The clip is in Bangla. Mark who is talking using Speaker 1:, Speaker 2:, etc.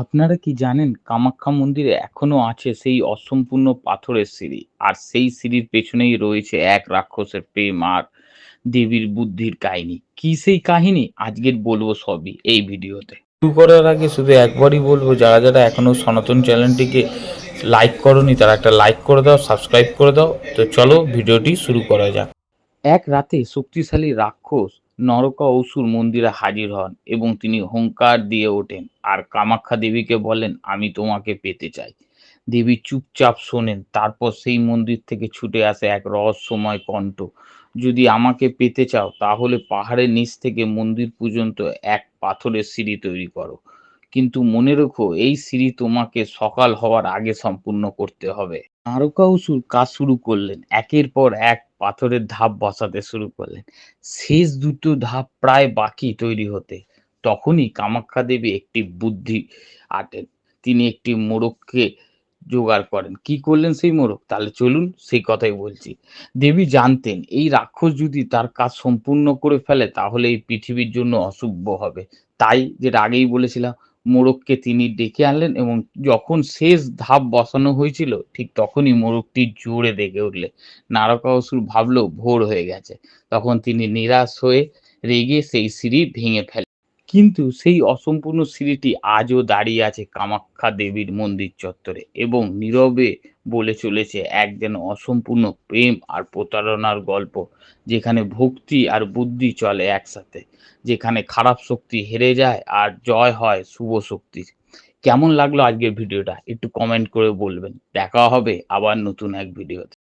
Speaker 1: আপনারা কি জানেন কামাখ্যা মন্দিরে এখনও আছে সেই অসম্পূর্ণ পাথরের সিঁড়ি? আর সেই সিঁড়ির পেছনেই রয়েছে এক রাক্ষসের প্রেম আর দেবীর বুদ্ধির কাহিনী। কি সেই কাহিনী? আজকের বলব সবই এই ভিডিওতে। শুরু করার আগে শুধু একবারই বলব যারা যারা এখনও সনাতন চ্যানেলটিকে লাইক করনি তারা একটা লাইক করে দাও সাবস্ক্রাইব করে দাও। তো চলো ভিডিওটি শুরু করা যাক। এক রাতে শক্তিশালী রাক্ষস নরকা অসুর মন্দিরে হাজির হন এবং তিনি হুঙ্কার দিয়ে ওঠেন, আর কামাখ্যা দেবীকে বলেন, আমি তোমাকে পেতে চাই। দেবী চুপচাপ শোনেন, তারপর সেই মন্দির থেকে ছুটে আসে এক রহস্যময় কণ্ঠ, যদি আমাকে পেতে চাও, তাহলে পাহাড়ের নিচ থেকে মন্দির পর্যন্ত এক পাথরের সিঁড়ি তৈরি করো। কিন্তু মনে রেখো, এই সিঁড়ি তোমাকে সকাল হওয়ার আগে সম্পূর্ণ করতে হবে। নারকাসুর কাজ শুরু করলেন। একের পর এক পাথরের ধাপ বসাতে শুরু করলেন। শেষ দুটো ধাপ প্রায় বাকি তৈরি হতে। তখনই কামাখ্যা দেবী একটি বুদ্ধি আটেন। তিনি একটি মোড়ককে জোগাড় করেন। কি করলেন সেই মোড়ক তাহলে চলুন সেই কথাই বলছি। দেবী জানতেন, এই রাক্ষস যদি তার কাজ সম্পূর্ণ করে ফেলে, তাহলে এই পৃথিবীর জন্য অশুভ হবে। তাই যেটা আগেই বলেছিলাম মোড়ককে তিনি ডেকে আনলেন এবং যখন শেষ ধাপ বসানো হয়েছিল, ঠিক তখনই মোরগটি জোরে দেখে উঠলে। নারকাসুর ভাবল, ভোর হয়ে গেছে। তখন তিনি নিরাশ হয়ে রেগে সেই সিঁড়ি ভেঙে ফেলে কিন্তু সেই অসম্পূর্ণ সিঁড়িটি আজও দাঁড়িয়ে আছে কামাখ্যা দেবীর মন্দির চত্বরে এবং নীরবে বলে চলেছে এক যেন অসম্পূর্ণ প্রেম আর প্রতারণার গল্প, যেখানে ভক্তি আর বুদ্ধি চলে একসাথে, যেখানে খারাপ শক্তি হেরে যায় আর জয় হয় শুভ শক্তির। কেমন লাগল আজকের ভিডিওটা? একটু কমেন্ট করে বলবেন। দেখা হবে আবার নতুন এক ভিডিওতে।